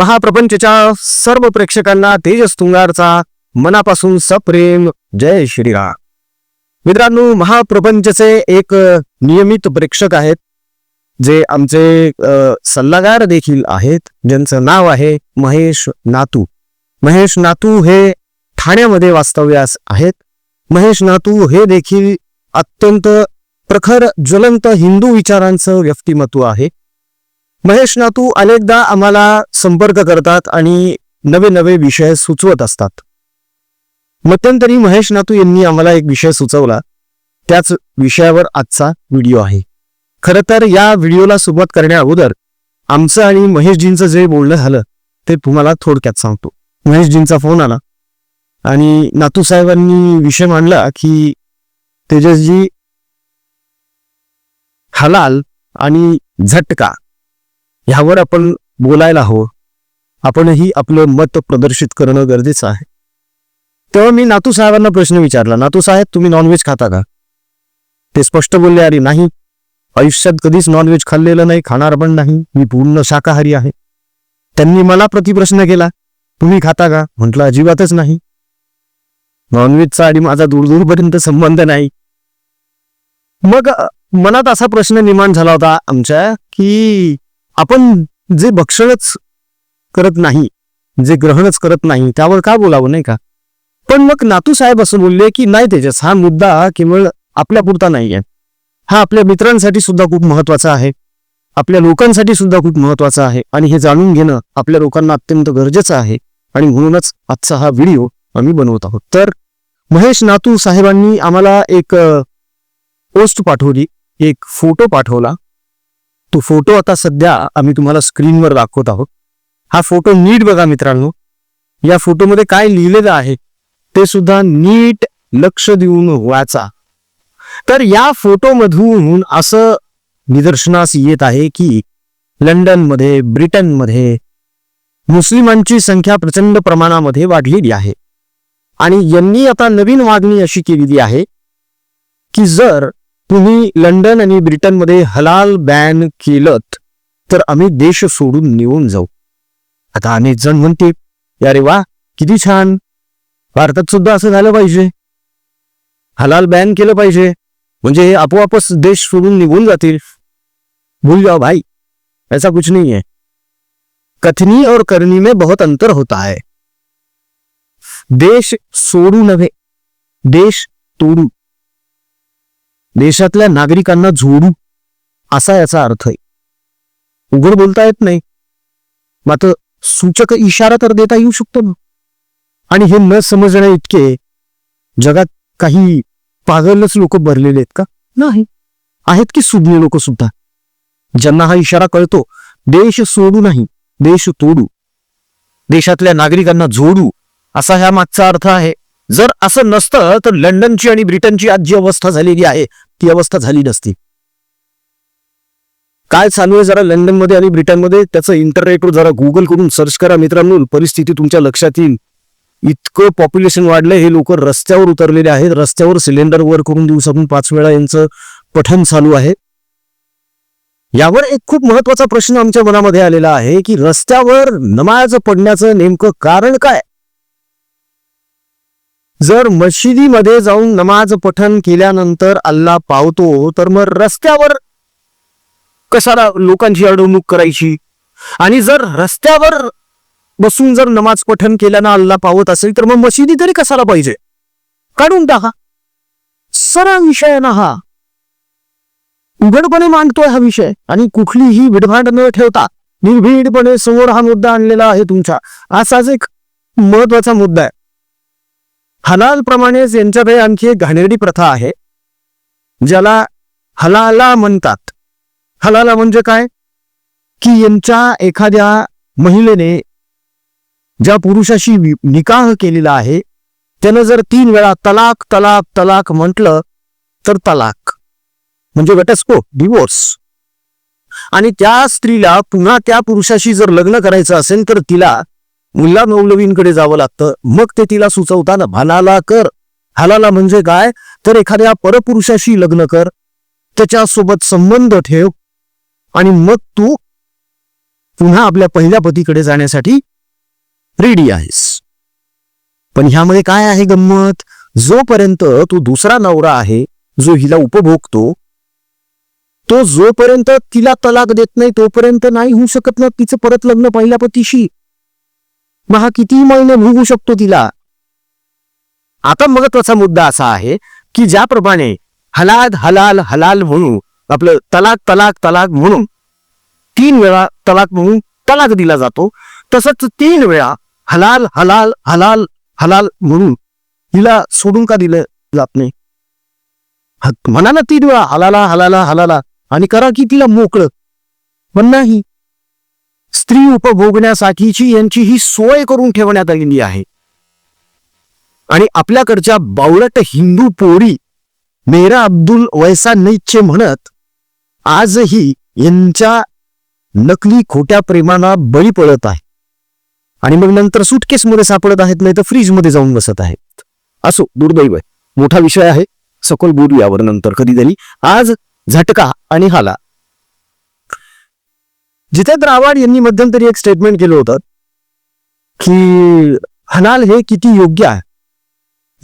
महाप्रपंचच्या सर्व प्रेक्षकांना तेजस तुंगारचा मनापासून सप्रेम. जय श्रीराम. मित्रांनो महाप्रपंचचे एक नियमित प्रेक्षक आहेत जे आमचे सल्लागार देखील आहेत ज्यांचं नाव आहे महेश नातू. महेश नातू हे ठाण्यामध्ये वास्तव्यास आहेत. महेश नातू हे देखील अत्यंत प्रखर ज्वलंत हिंदू विचारांचं व्यक्तिमत्व आहे. महेश नातू अनेकदा आम्हाला संपर्क करतात आणि नवे नवे विषय सुचवत असतात. मध्यंतरी महेश नातू यांनी आम्हाला एक विषय सुचवला. त्याच विषयावर आजचा व्हिडिओ आहे. खरं तर या व्हिडिओला सुरुवात करण्या अगोदर आमचं आणि महेशजींचं जे बोलणं झालं ते तुम्हाला थोडक्यात सांगतो. महेशजींचा फोन आला. आणि नातू साहेबांनी विषय मांडला की तेजसजी हलाल आणि झटका ह्यावर आपण बोलायला हवं. आपणही आपलं मत प्रदर्शित करणं गरजेचं आहे. तेव्हा मी नातू साहेबांना प्रश्न विचारला नातू साहेब तुम्ही नॉनव्हेज खाता का? ते स्पष्ट बोलले अरे नाही. आयुष्यात कधीच नॉनव्हेज खाल्लेलं नाही खाणार पण नाही. मी पूर्ण शाकाहारी आहे. त्यांनी मला प्रतिप्रश्न केला तुम्ही खाता का? म्हटलं अजिबातच नाही. नॉनव्हेजचा आणि माझा दूरदूरपर्यंत संबंध नाही. मग मनात असा प्रश्न निर्माण झाला होता आमच्या की आपण जे भक्षणच करत नाही जे ग्रहणच करत नाही त्यावर का बोलावं नाही का? पण मग नातू साहेब असं बोलले की नाही तेजस हा मुद्दा केवळ आपल्या पुरता नाही आहे हा आपल्या मित्रांसाठी सुद्धा खूप महत्त्वाचा आहे. आपल्या लोकांसाठी सुद्धा खूप महत्त्वाचा आहे. आणि हे जाणून घेणं आपल्या लोकांना अत्यंत गरजेचं आहे. आणि म्हणूनच आजचा हा व्हिडिओ आम्ही बनवत आहोत. तर महेश नातू साहेबांनी आम्हाला एक पोस्ट पाठवली एक फोटो पाठवला. तो फोटो आता सध्या आम्ही तुम्हाला स्क्रीनवर दाखवत आहोत. हा फोटो नीट बघा मित्रांनो. या फोटोमध्ये काय लिहिलेलं आहे ते सुद्धा नीट लक्ष देऊन वाचा तर या फोटोमधून असं निदर्शनास येत आहे की लंडनमध्ये ब्रिटनमध्ये मुस्लिमांची संख्या प्रचंड प्रमाणामध्ये वाढलेली आहे. आणि यांनी आता नवीन मागणी अशी केलेली आहे की जर तुम्ही लंडन आणि ब्रिटनमध्ये हलाल बॅन केलं तर आम्ही देश सोडून निघून जाऊ. आता अनेक जण म्हणते अरे वा किती छान! भारतात सुद्धा असं झालं पाहिजे. हलाल बॅन केलं पाहिजे. म्हणजे हे आपोआपच देश सोडून निघून जातील. भूल जाओ भाई ऐसा कुछ नहीं है. कथनी और करनी में बहुत अंतर होता है. देश सोडू नव्हे. देश तोडू. देशातल्या नागरिकांना जोडू असा याचा अर्थ आहे. उघड बोलता येत नाही. मात्र सूचक इशारा तर देता येऊ शकतो ना? आणि हे न समजण्या इतके जगात काही पागलच लोक भरलेले आहेत का? नाही. आहेत की सुज्ञ लोक सुद्धा? ज्यांना हा इशारा कळतो देश सोडू नाही देश तोडू. देशातल्या नागरिकांना जोडू असा ह्या मागचा अर्थ आहे. जर असं नसतं तर लंडनची आणि ब्रिटनची आज जी अवस्था झालेली आहे ती अवस्था झाली नसती. काय चालू आहे जरा लंडनमध्ये आणि ब्रिटनमध्ये? त्याचं इंटरनेटवर जरा गुगल करून सर्च करा मित्रांनो परिस्थिती तुमच्या लक्षात येईल. इतकं पॉप्युलेशन वाढलंय हे लोक रस्त्यावर उतरलेले आहेत. रस्त्यावर सिलेंडर वर करून दिवसातून पाच वेळा यांचं पठण चालू आहे. यावर एक खूप महत्त्वाचा प्रश्न आमच्या मनामध्ये आलेला आहे की रस्त्यावर नमाज पडण्याचं नेमकं कारण काय? जर मशिदीमध्ये जाऊन नमाज पठण केल्यानंतर अल्ला पावतो तर मग रस्त्यावर कशाला लोकांची अडवणूक करायची? आणि जर रस्त्यावर बसून जर नमाज पठण केल्यानं अल्ला पावत असेल तर मग मशिदी तरी कशाला पाहिजे? काढून टाका. सरळ विषय ना हा उघडपणे मांडतोय हा विषय आणि कुठलीही विडभांड न ठेवता निर्भीडपणे समोर हा मुद्दा आणलेला आहे तुमचा असाच एक महत्त्वाचा मुद्दा आहे. हलाल प्रमाणेच यांच्याकडे आणखी एक घाणेरडी प्रथा आहे ज्याला हलाला म्हणतात. हलाला म्हणजे काय? की यांच्या एखाद्या महिलेने ज्या पुरुषाशी निकाह केलेला आहे त्यानं जर तीन वेळा तलाक तलाक तलाक म्हटलं तर तलाक. म्हणजे घटस्फोट डिवोर्स. आणि त्या स्त्रीला पुन्हा त्या पुरुषाशी जर लग्न करायचं असेल तर तिला मुल्ला मौलवींकडे जावं लागतं. मग ते तिला सुचवताना भानाला कर. हलाला म्हणजे काय? तर एखाद्या परपुरुषाशी लग्न कर. त्याच्यासोबत संबंध ठेव. आणि मग तू पुन्हा आपल्या पहिल्या पतीकडे जाण्यासाठी रेडी आहेस. पण ह्यामध्ये काय आहे गंमत? जोपर्यंत तो दुसरा नवरा आहे जो हिला उपभोगतो तो जोपर्यंत तिला तलाक देत नाही तोपर्यंत नाही होऊ शकत ना तिचं परत लग्न पहिल्या पतीशी. मग हा किती महिने भोगू शकतो तिला? आता महत्त्वाचा मुद्दा असा आहे की ज्याप्रमाणे हलाल हलाल हलाल म्हणून आपलं तलाक तलाक तलाक म्हणून तीन वेळा तलाक म्हणून तलाक दिला जातो तसंच तीन वेळा हलाल हलाल हलाल हलाल म्हणून हिला सोडून का दिलं जात नाही? म्हणा ना तीन वेळा हलाला हलाला हलाला आणि करा की तिला मोकळं. पण नाही. स्त्री उपभोगण्यासाठीची यांची ही सोय करून ठेवण्यात आलेली आहे. आणि आपल्याकडच्या बावळट हिंदू पोरी मेरा अब्दुल वैसा नैचे म्हणत आजही यांच्या नकली खोट्या प्रेमाला बळी पडत आहे. आणि मग नंतर सुटकेसमध्ये सापडत आहेत नाही तर फ्रीजमध्ये जाऊन बसत आहेत. असो दुर्दैव आहे. मोठा विषय आहे. सखोल बोलू यावर नंतर कधीतरी आज झटका आणि हाला. जितेंद्र आव्हाड यांनी मध्यंतरी एक स्टेटमेंट केलं होतं की हलाल हे किती योग्य आहे.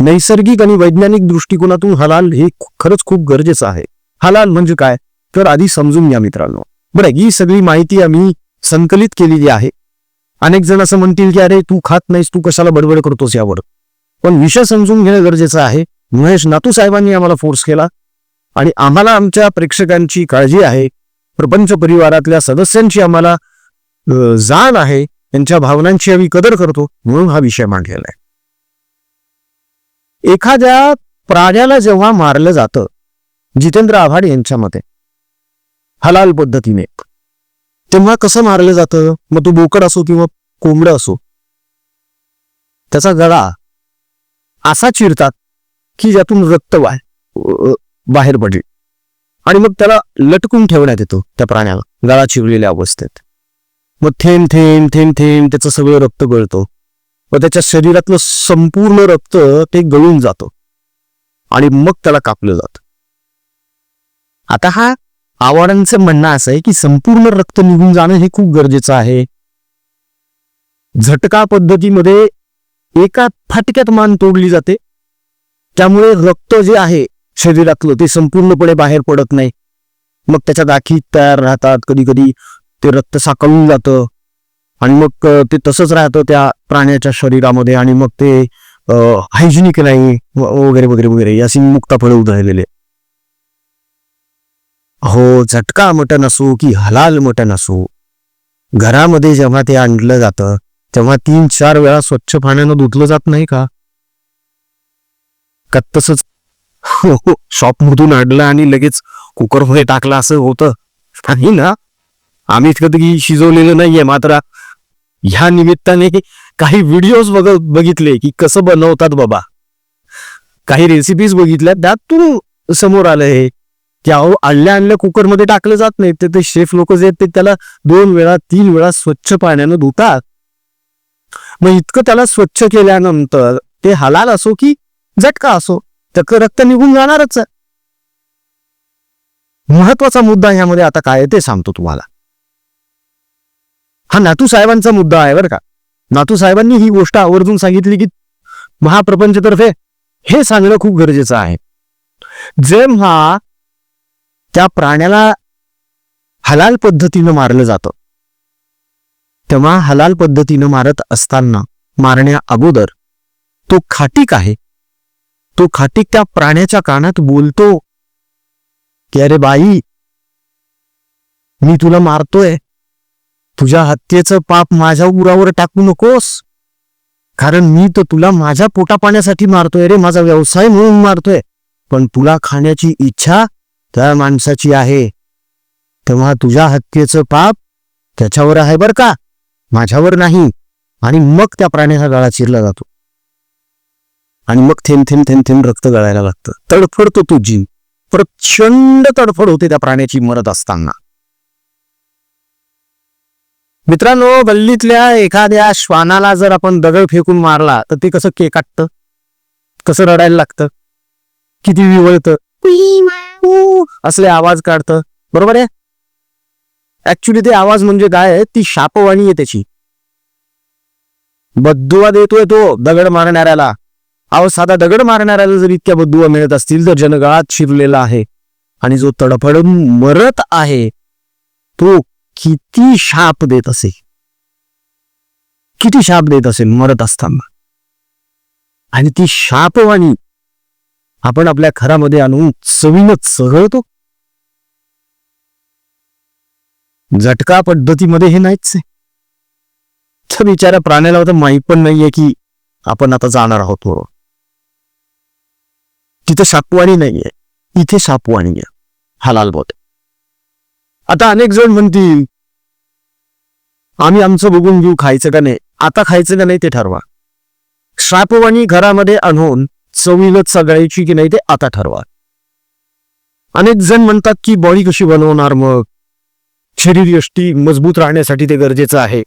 नैसर्गिक आणि वैज्ञानिक दृष्टिकोनातून हलाल हे खरंच खूप गरजेचं आहे. हलाल म्हणजे काय? तर आधी समजून घ्या मित्रांनो. बरं ही सगळी माहिती आम्ही संकलित केलेली आहे. अनेक जण असं म्हणतील की अरे तू खात नाहीस तू कशाला बडबड करतोस यावर? पण विषय समजून घेणं गरजेचं आहे. महेश नातू साहेबांनी आम्हाला फोर्स केला. आणि आम्हाला आमच्या प्रेक्षकांची काळजी आहे. प्रपंच परिवारातल्या सदस्यांची आम्हाला जाण आहे त्यांच्या भावनांची आम्ही कदर करतो म्हणून हा विषय मांडलेला आहे. एखाद्या प्राण्याला जेव्हा मारलं जातं जितेंद्र आव्हाड यांच्या मते हलाल पद्धतीने तेव्हा कसं मारलं जातं? मग तो बोकड असो किंवा कोंबड असो त्याचा गळा असा चिरतात की ज्यातून रक्त बाहेर पडले. आणि मग त्याला लटकून ठेवण्यात येतो त्या प्राण्याला. गळा चिरलेल्या अवस्थेत. मग थेंब थेंब थेंब थेंब त्याचं सगळं रक्त गळतो. व त्याच्या शरीरातलं संपूर्ण रक्त ते गळून जातं. आणि मग त्याला कापलं जातं. आता हा आव्हाडांचं म्हणणं असं आहे की संपूर्ण रक्त निघून जाणं हे खूप गरजेचं आहे. झटका पद्धतीमध्ये एका फाटक्यात मान तोडली जाते. त्यामुळे रक्त जे आहे शरीरातलं ते संपूर्णपणे बाहेर पडत नाही. मग त्याच्या गाठी तयार राहतात कधी कधी ते रक्त साकळून जातं. आणि मग ते तसंच राहतं त्या प्राण्याच्या शरीरामध्ये आणि मग ते हायजिनिक नाही वगैरे वगैरे वगैरे याशी मुक्ता फळं उधळलेले हो झटका मटण असो की हलाल मटण असो घरामध्ये जेव्हा ते आणलं जातं तेव्हा तीन चार वेळा स्वच्छ पाण्यानं धुतलं जात नाही का तसंच शॉपमधून आणलं आणि लगेच कुकरमध्ये टाकलं असं होतं. नाही ना आम्ही कधी शिजवलेलं नाहीये मात्र ह्या निमित्ताने काही व्हिडिओज बघ बघितले की कसं बनवतात बाबा. काही रेसिपीज बघितल्या त्यातून समोर आलं हे की अहो आणल्या आणल्या कुकरमध्ये टाकलं जात नाही. तर ते शेफ लोक जे आहेत ते त्याला दोन वेळा तीन वेळा स्वच्छ पाण्यानं धुतात. मग इतकं त्याला स्वच्छ केल्यानंतर ते हलाल असो की झटका असो तर रक्त निघून जाणारच. महत्त्वाचा मुद्दा ह्यामध्ये आता काय आहे ते सांगतो तुम्हाला. हा नातू साहेबांचा मुद्दा आहे बरं का. नातू साहेबांनी ही गोष्ट आवर्जून सांगितली की महाप्रपंचतर्फे हे सांगणं खूप गरजेचं आहे. जेव्हा त्या प्राण्याला हलाल पद्धतीनं मारलं जातं तेव्हा हलाल पद्धतीनं मारत असताना मारण्या अगोदर तो खाटीक आहे तो खाटीक त्या प्राण्याच्या कानात बोलतो. की अरे बाई? मी तुला मारतोय. तुझ्या हत्येचं पाप माझ्या उरावर टाकू नकोस. कारण मी तर तुला माझ्या पोटा पाण्यासाठी मारतोय रे माझा व्यवसाय म्हणून मारतोय. पण तुला खाण्याची इच्छा त्या माणसाची आहे. तेव्हा तुझ्या हत्येचं पाप त्याच्यावर आहे बर का? माझ्यावर नाही. आणि मग त्या प्राण्याचा गळा चिरला जातो. आणि मग थेंब थेंब थेंब थेंब रक्त गळायला लागतं. तडफडतो तो जीव. प्रचंड तडफड होते त्या प्राण्याची मरत असताना. मित्रांनो गल्लीतल्या एखाद्या श्वानाला जर आपण दगड फेकून मारला तर ते कसं के काटतं? कसं रडायला लागतं? किती विवळतं? असले आवाज काढतं. बरोबर आहे? ऍक्च्युली ते आवाज म्हणजे काय ती शापवाणी आहे त्याची. बद्दुवा देतोय तो दगड मारणाऱ्याला. अहो साधा दगड मारणाऱ्याला जर इतक्या बद्दुआ मिळत असतील तर जनगळात शिरलेला आहे. आणि जो तडफडून मरत आहे तो किती शाप देत असेल किती शाप देत असेल मरत असताना. आणि ती शापवाणी आपण आपल्या घरामध्ये आणून चवीनं चघळतो झटका पद्धतीमध्ये हे नाहीच आहे. त्या बिचाऱ्या प्राण्याला होतं माहीत पण नाहीये की आपण आता जाणार आहोत तिथे सापवाणी नाहीये. इथे सापवाणी आहे. हलाल बोत आता अनेक जण म्हणतील आम्ही आमचं बघून घेऊ खायचं का नाही? आता खायचं का नाही ते ठरवा. श्रापवाणी घरामध्ये आणून चवीलच सगळ्याची की नाही ते आता ठरवा. अनेक जण म्हणतात की बॉडी कशी बनवणार मग? शरीर यष्टी मजबूत राहण्यासाठी ते गरजेचं आहे.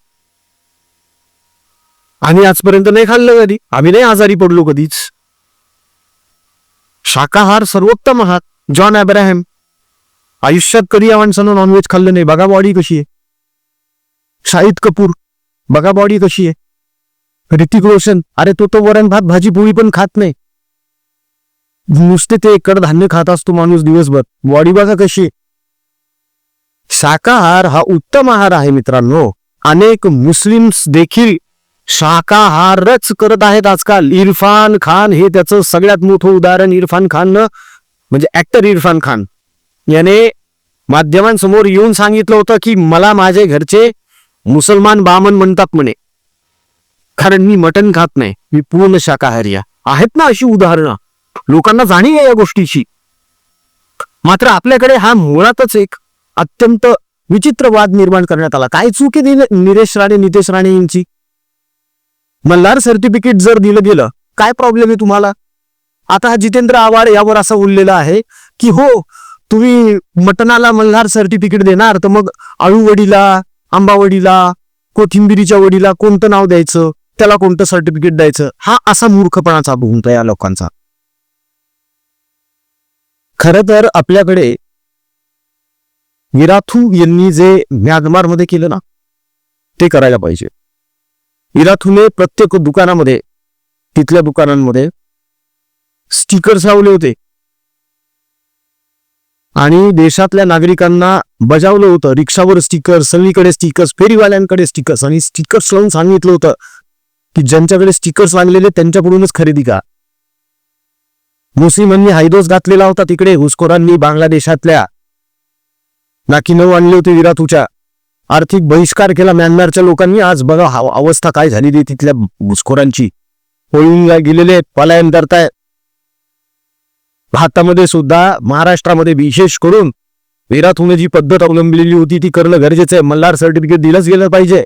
आम्ही आजपर्यंत नाही खाल्लं कधी? आम्ही नाही आजारी पडलो कधीच. शाकाहार सर्वोत्तम आहात जॉन अब्राहम. आयुष्यात कधी या माणसानं नॉनव्हेज खाल्लं नाही? बघा बॉडी कशी आहे. शाहिद कपूर. बघा बॉडी कशी आहे. ऋतिक रोशन. अरे तो तो वरण भात भाजी पोळी पण खात नाही. नुसते ते कडधान्य खात असतो माणूस दिवसभर. बॉडी बघा कशी आहे. शाकाहार हा उत्तम आहार आहे मित्रांनो. अनेक मुस्लिम्स देखील शाकाहारच करत आहेत आजकाल. इरफान खान हे त्याचं सगळ्यात मोठं उदाहरण इरफान खान म्हणजे ऍक्टर इरफान खान. याने माध्यमांसमोर येऊन सांगितलं होतं की मला माझे घरचे मुसलमान बामन म्हणतात म्हणे. कारण मी मटण खात नाही. मी पूर्ण शाकाहारी आहेत ना अशी उदाहरणं? लोकांना जाणीव आहे या गोष्टीची. मात्र आपल्याकडे हा मुळातच एक अत्यंत विचित्र वाद निर्माण करण्यात आला. काय चूक आहे निरेश निलेश राणे नितेश राणे यांची मल्हार सर्टिफिकेट जर दिलं गेलं काय प्रॉब्लेम आहे तुम्हाला? आता हा जितेंद्र आव्हाड यावर असं बोललेला आहे की हो तुम्ही मटणाला मल्हार सर्टिफिकेट देणार तर मग आळूवडीला आंबावडीला कोथिंबिरीच्या वडीला कोणतं नाव द्यायचं? त्याला कोणतं सर्टिफिकेट द्यायचं? हा असा मूर्खपणाचा भूमत या लोकांचा. खर तर आपल्याकडे विराथू यांनी जे म्यानमारमध्ये केलं ना ते करायला पाहिजे. इराथूने प्रत्येक दुकानामध्ये तिथल्या दुकानांमध्ये स्टिकर्स लावले होते. आणि देशातल्या नागरिकांना बजावलं होतं रिक्षावर स्टिकर सगळीकडे स्टिकर्स फेरीवाल्यांकडे स्टिकर्स. आणि स्टिकर्स लावून सांगितलं होतं की ज्यांच्याकडे स्टिकर्स लागलेले त्यांच्याकडूनच खरेदी का मुस्लिमांनी हायदोस घातलेला होता तिकडे घुसखोरांनी बांगलादेशातल्या नाकीनऊ आणले होते विरातूच्या आर्थिक बहिष्कार केला म्यानमारच्या लोकांनी. आज बघा अवस्था काय झालेली तिथल्या घुसखोरांची. होळून गेलेले पलायन करताय. भारतामध्ये सुद्धा महाराष्ट्रामध्ये विशेष करून विरात होणे जी पद्धत अवलंबलेली होती ती करणं गरजेचं आहे. मल्हार सर्टिफिकेट दिलंच गेलं पाहिजे.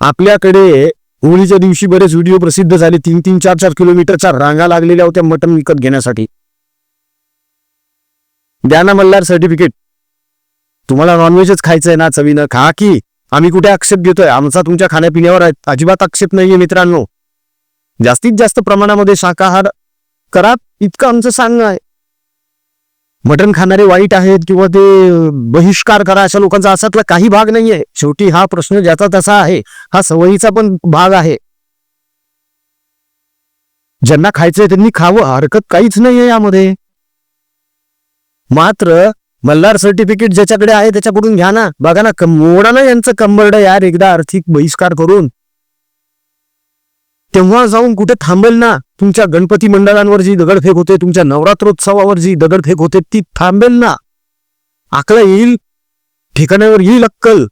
आपल्याकडे होळीच्या दिवशी बरेच व्हिडिओ प्रसिद्ध झाले. तीन तीन चार चार किलोमीटरच्या रांगा लागलेल्या होत्या मटण विकत घेण्यासाठी. द्या ना मल्हार सर्टिफिकेट. तुम्हाला नॉनव्हेजच खायचंय ना चवीनं? खा की. आम्ही कुठे आक्षेप घेतोय? आमचा तुमच्या खाण्यापिण्यावर अजिबात आक्षेप नाहीये मित्रांनो. जास्तीत जास्त प्रमाणामध्ये शाकाहार करा इतकं आमचं सांगणं आहे. मटण खाणारे वाईट आहेत किंवा ते बहिष्कार करा अशा लोकांचा असातला काही भाग नाहीये. शेवटी हा प्रश्न ज्याचा तसा आहे हा सवयीचा पण भाग आहे. ज्यांना खायचंय त्यांनी खावं हरकत काहीच नाहीये यामध्ये. मात्र मल्हार सर्टिफिकेट ज्याच्याकडे आहे त्याच्याकडून घ्या ना. बघा ना कम- मोडा ना यांचं कंबरड यार एकदा आर्थिक बहिष्कार करून. तेव्हा जाऊन कुठे थांबेल ना? तुमच्या गणपती मंडळांवर जी दगडफेक होते तुमच्या नवरात्रोत्सवावर जी दगडफेक होते ती थांबेल ना. आकला येईल ठिकाणावर येईल अक्कल.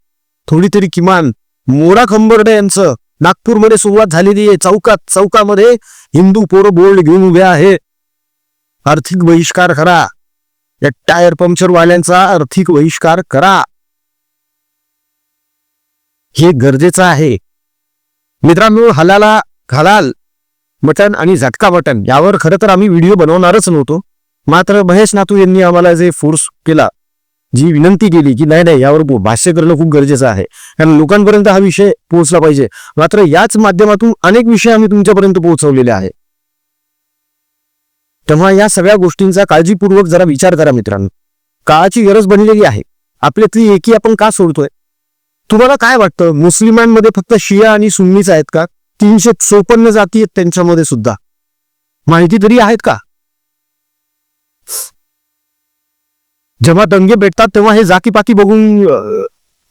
थोडी तरी किमान मोडा खंबर्डे यांचं. नागपूरमध्ये सुरुवात झालेली आहे चौकात चौकामध्ये हिंदू पोरं बोर्ड घेऊन उभे आहे. आर्थिक बहिष्कार करा. या टायर पंक्चर वाल्यांचा आर्थिक बहिष्कार करा. हे गरजेचं आहे. मित्रांनो हलाला हलाल मटन आणि झटका मटन यावर खरं तर आम्ही व्हिडिओ बनवणारच नव्हतो. मात्र महेश नातू यांनी आम्हाला जे फोर्स केला जी विनंती केली की नाही नाही यावर भाष्य करणं खूप गरजेचं आहे. कारण लोकांपर्यंत हा विषय पोहोचला पाहिजे. मात्र याच माध्यमातून अनेक विषय आम्ही तुमच्यापर्यंत पोहोचवलेले आहे तेव्हा या सगळ्या गोष्टींचा काळजीपूर्वक जरा विचार करा मित्रांनो. काळाची गरज बनलेली आहे. आपल्यातली एकी आपण का सोडतोय? तुम्हाला काय वाटतं? मुस्लिमांमध्ये फक्त शिया आणि सुन्नीच आहेत का? तीनशे चोपन्न जाती आहेत त्यांच्यामध्ये सुद्धा. माहिती तरी आहेत का? जेव्हा दंगे भेटतात तेव्हा हे जाकीपाकी बघून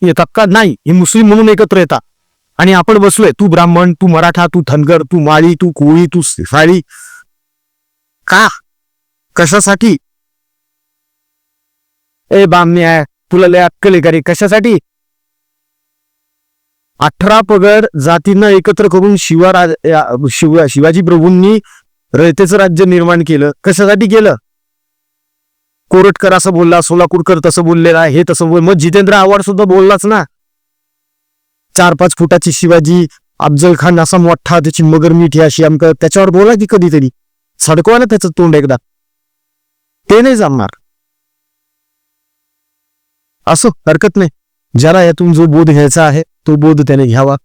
येतात का? नाही. हे मुस्लिम म्हणून एकत्र येतात. आणि आपण बसलोय. तू ब्राह्मण तू मराठा तू धनगर तू माळी तू कोळी तू सिफाळी. का? कशासाठी? ए बामण्या तुला लय अक्कल करी का रे? कशासाठी? अठरा पगड जातींना एकत्र करून शिवा शिव शिवाजी प्रभूंनी रयतेचं राज्य निर्माण केलं. कशासाठी केलं? कोरटकर असं बोलला सोलापूरकर तसं बोललेला हे तसं बोल मग जितेंद्र आव्हाड सुद्धा बोललाच ना. चार पाच फुटाची शिवाजी अफजल खान असा मोठा त्याची मगर मिठी अशी आमक त्याच्यावर बोला की कधीतरी. सडकवा ना त्याचं तोंड एकदा. ते नाही जमणार. असो हरकत नाही. ज्याला यातून जो बोध घ्यायचा आहे तो बोध त्याने घ्यावा.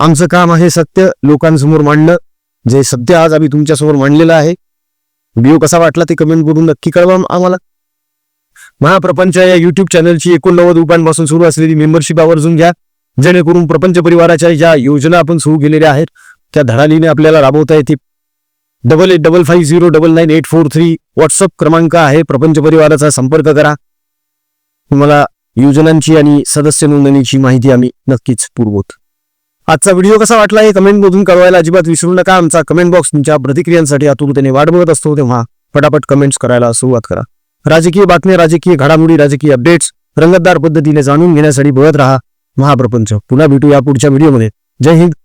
आमचं काम आहे सत्य लोकांसमोर मांडणं. जे सत्य आज आम्ही तुमच्यासमोर मांडलेलं आहे व्हिडिओ कसा वाटला ते कमेंट करून नक्की कळवा आम्हाला. महाप्रपंच या युट्यूब चॅनलची एकोणनव्वद रुपयांपासून सुरू असलेली मेंबरशिप आवर्जून घ्या. जेणेकरून प्रपंच परिवाराच्या ज्या योजना आपण सुरू केलेल्या आहेत त्या धडालीने आपल्याला राबवता येतील. Double eight double five zero double nine eight four three WhatsApp क्रमांक आहे. प्रपंच परिवाराचा संपर्क करा. तुम्हाला योजनांची आणि सदस्य नोंदणीची माहिती आम्ही नक्कीच पुरवत. आजचा व्हिडिओ कसा वाटला हे कमेंटमधून कळवायला अजिबात विसरू नका. आमचा कमेंट बॉक्स तुमच्या प्रतिक्रियांसाठी आतुरतेने वाट बघत असतो तेव्हा फटाफट कमेंट्स करायला सुरुवात करा. राजकीय बातम्या राजकीय घडामोडी राजकीय अपडेट्स रंगतदार पद्धतीने जाणून घेण्यासाठी बघत राहा महाप्रपंच. पुन्हा भेटू या पुढच्या व्हिडिओमध्ये. जय हिंद.